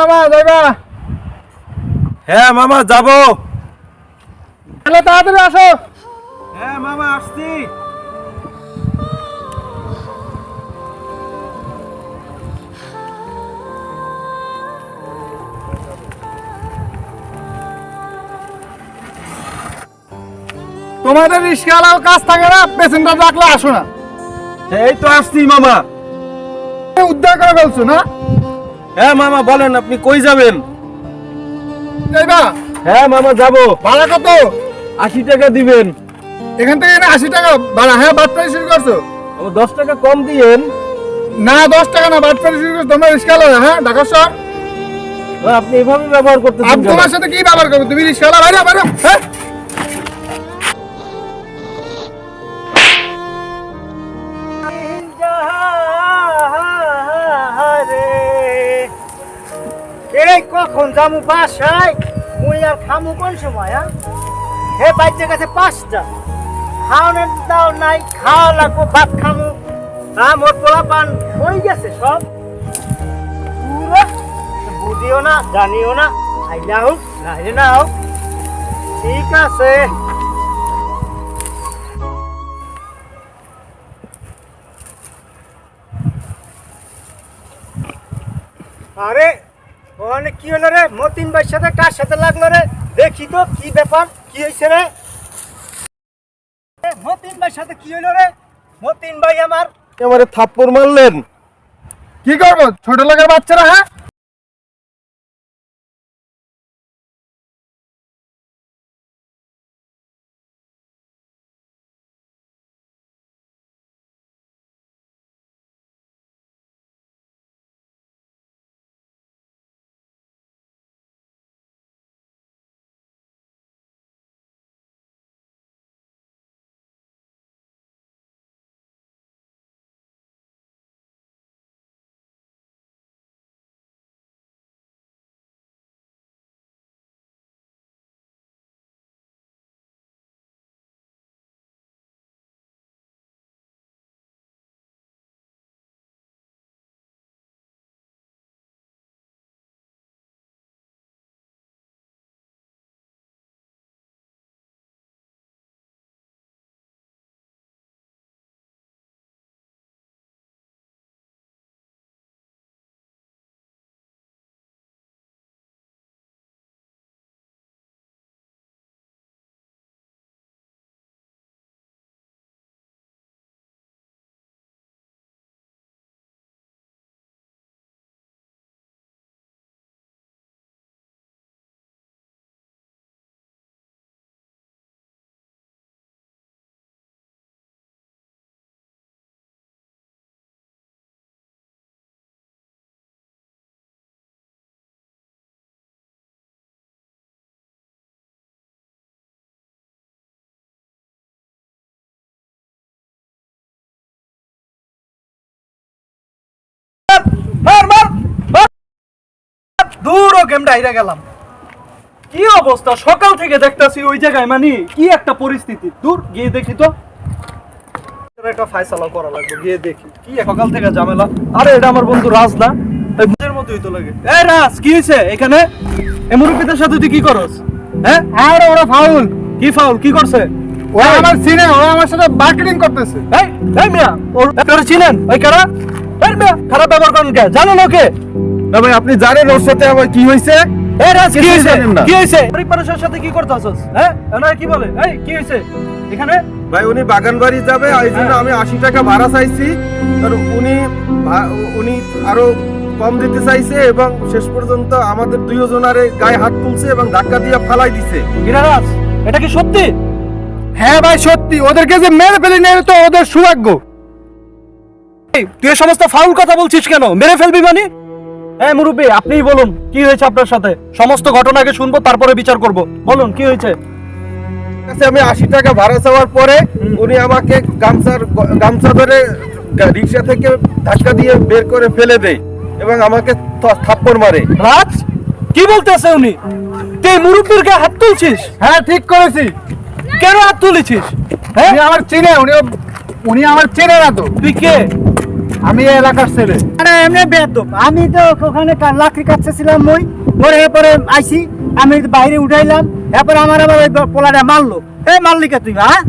মামা যাইবা? হ্যাঁ মামা যাব। তাহলে তাড়াতাড়ি আসো। হ্যাঁ মামা আসছি। তোমাদের রিস্কালাও কাজ থাকে না পেশেন্টার ডাকলে আসো না। এই তো আসছি মামা। উদ্ধার করে ফেলছো না? হ্যাঁ মামা বলেন আপনি কই যাবেন? হ্যাঁ মামা যাব। ভাড়া কত? আশি টাকা দিবেন। এখান থেকে আশি টাকা ভাড়া। হ্যাঁ বাটপারি শুরু করছ। দশ টাকা কম দিয়েন। না দশ টাকা না বাটপারি শুরু করছ। তোমরা রিস্কালা হ্যাঁ ঢাকা শহর। আপনি এভাবে ব্যবহার আমি তোমার সাথে কি ব্যবহার করব? তুমি রিস্কালা বাইরে বাইরে হ্যাঁ। এই কখন যামু বাসায়, মুই আর খামু কোন সময় হ্যাঁ? হে বাইতে গেছে পাঁচটা। খাওয়ানোর দাও নাই খাওয়া লাগবো, ভাত খামু। হ্যাঁ মোট পোলা পান হয়ে গেছে সব। বুঝিও না, জানিও না, আইলা হোক, নাইলে না হোক। ঠিক আছে। আরে ওখানে কি হলো রে? মতিন ভাইয়ের সাথে কার সাথে লাগল রে? দেখি তো কি ব্যাপার কি হয়েছে রে? এ, মতিন ভাইয়ের সাথে কি হলো রে? মতিন ভাই আমার এবারে থাপ্পড় মারলেন। কি করব? ছোট লোকের বাচ্চারা হ্যাঁ? ও গেলাম। কি অবস্থা? সকাল থেকে দেখতাছি ওই জায়গায় মানে কি একটা পরিস্থিতি? দূর গিয়ে দেখি তো। একটা ফায়সালা করা লাগবে গিয়ে দেখি। কি সকাল থেকে ঝামেলা। আরে এটা আমার বন্ধু রাজ না? এই মতোই তো লাগে। এ রাজ কি হয়েছে এখানে? এ মুরব্বীদের সাথে তুই কি করস? হ্যাঁ? আর ওরা ফাউল। কি ফাউল? কি করছে? ওরা আমার সিনে ওরা আমার সাথে মার্কেটিং করতেছে। এই এই মিয়া ওর চিনেন? ওই কারা? এই মিয়া খারাপ ব্যবহার করেন কে? জানো না কে না ভাই আপনি জানেন ওর সাথে আমার কি হয়েছে? কি হয়েছে? কি হয়েছে? গরিব মানুষের সাথে কি করতে আসছ হ্যাঁ? এনারা কি বলে? এই কি হয়েছে? এখানে? ভাই উনি বাগান বাড়ি যাবে এই জন্য আমি আশি টাকা ভাড়া চাইছি। আর উনি উনি আরও কম দিতে চাইছে এবং শেষ পর্যন্ত আমাদের দুইজনারে গায়ে হাত তুলছে এবং ধাক্কা দিয়ে ফালাই দিছে। গিরারাজ এটা কি সত্যি? হ্যাঁ ভাই সত্যি। ওদেরকে যে মেরে ফেলি নেই তো ওদের সৌভাগ্য। তুই সমস্ত ফাউল কথা বলছিস কেন? মেরে ফেলবি মানে? হ্যাঁ মুরব্বী আপনিই বলুন কি হয়েছে আপনার সাথে? সমস্ত ঘটনাকে শুনব তারপরে বিচার করব। বলুন কি হয়েছে? আমি আশি টাকা ভাড়া চাওয়ার পরে উনি আমাকে গামছার গামছা ধরে রিক্সা থেকে ধাক্কা দিয়ে বের করে ফেলে দেয় এবং আমাকে থ- থাপ্পড় মারে। রাজ কি বলতেছে উনি? তুই মুরব্বীর গায়ে হাত তুলছিস? হ্যাঁ ঠিক করেছি। কেন হাত তুলেছিস? হ্যাঁ? উনি আমার চেনে উনি উনি আমার চেনে না তো। তুই কে? আমি এলাকার ছেলে। আরে এমনি বেদব আমি তো ওখানে লাকড়ি কাটতেছিলাম মই। পরে আইছি আমি বাইরে উঠাইলাম এরপরে আমার আবার ওই পোলাটা মারলো। এই মারলি কে তুই হ্যাঁ?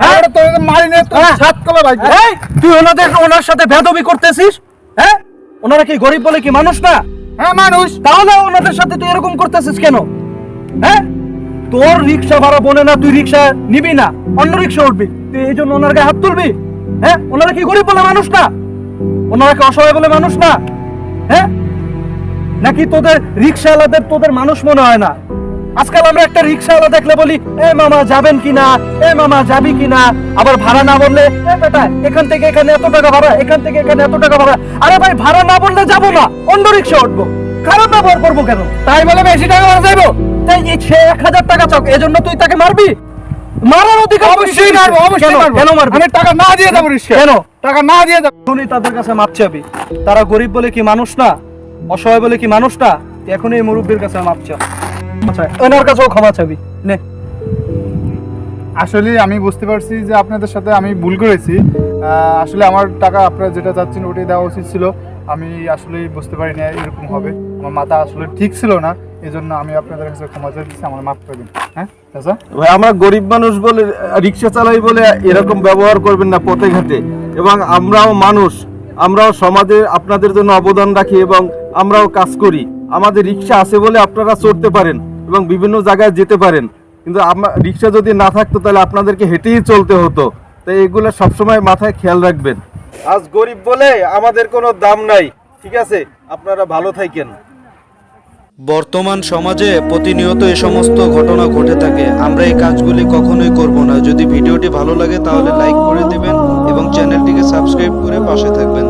হ্যাঁ? তোর মারি নে তোর হ্যাঁ। সাত কলা ভাই তুই ওনাদের ওনার সাথে ভেদবি করতেছিস? হ্যাঁ? ওনারা কি গরিব বলে কি মানুষ না? হ্যাঁ মানুষ। তাহলে ওনাদের সাথে তুই এরকম করতেছিস কেন? হ্যাঁ? তোর রিক্সা ভাড়া বনে না তুই রিক্সা নিবি না। অন্য রিক্সা উঠবি। তুই এই জন্য ওনার গায়ে হাত তুলবি? হ্যাঁ? ওনারা কি গরিব বলে মানুষ না? ওনারা কি অসহায় বলে মানুষ না? হ্যাঁ? নাকি তোদের রিক্সাওয়ালাদের তোদের মানুষ মনে হয় না? আজকাল আমরা একটা রিক্সাওয়ালা দেখলে বলি এ মামা যাবেন কিনা? এ মামা যাবি কিনা? আবার ভাড়া না বললে এ বেটা এখান থেকে এখানে এত টাকা ভাড়া এখান থেকে এখানে এত টাকা ভাড়া। আরে ভাই ভাড়া না বললে যাব না অন্য রিক্সা উঠবো। খারাপ ব্যবহার করব কেন? তাই বলে বেশি টাকা মারা যাইবো তাই এই সে এক হাজার টাকা চক এজন্য তুই তাকে মারবি? মারার অধিকার অবশ্যই মারবো অবশ্যই? মারবো। কেন মারবি? আমি টাকা না দিয়ে যাব রিস্কে কেন টাকা না দিয়ে যাব এখনই তাদের কাছে মাপ চাবি। তারা গরিব বলে কি মানুষ না? অসহায় বলে কি মানুষ না? তুই এখনই এই মুরব্বীর কাছে মাপ চা আচ্ছা ওনার কাছেও ক্ষমা চাবি। নে। আসলে আমি বুঝতে পারছি যে আপনাদের সাথে আমি ভুল করেছি। আসলে আমার টাকা আপনারা যেটা চাচ্ছেন ওটাই দেওয়া উচিত ছিল। আমি আসলে বুঝতে পারি না এরকম হবে। আমার মাথা আসলে ঠিক ছিল না। এই জন্য আমি আপনাদের কাছে ক্ষমা চাইছি আমার মাফ করে দিন। হ্যাঁ ভাই, আমরা গরিব মানুষ বলে, রিক্সা চালাই বলে এরকম ব্যবহার করবেন না পথে ঘাটে। এবং আমরাও মানুষ, আমরাও সমাজে আপনাদের জন্য অবদান রাখি এবং আমরাও কাজ করি। আমাদের রিক্সা আছে বলে আপনারা চড়তে পারেন এবং বিভিন্ন জায়গায় যেতে পারেন। কিন্তু আমার রিক্সা যদি না থাকতো, তাহলে আপনাদেরকে হেঁটেই চলতে হতো। তাই এগুলো সবসময় মাথায় খেয়াল রাখবেন। আজ গরিব বলে আমাদের কোনো দাম নাই। ঠিক আছে? আপনারা ভালো থাকেন। বর্তমান সমাজে প্রতিনিয়ত এ সমস্ত ঘটনা ঘটে থাকে। আমরা এই কাজগুলি কখনোই করব না। যদি ভিডিওটি ভালো লাগে তাহলে লাইক করে দিবেন এবং চ্যানেলটিকে সাবস্ক্রাইব করে পাশে থাকবেন।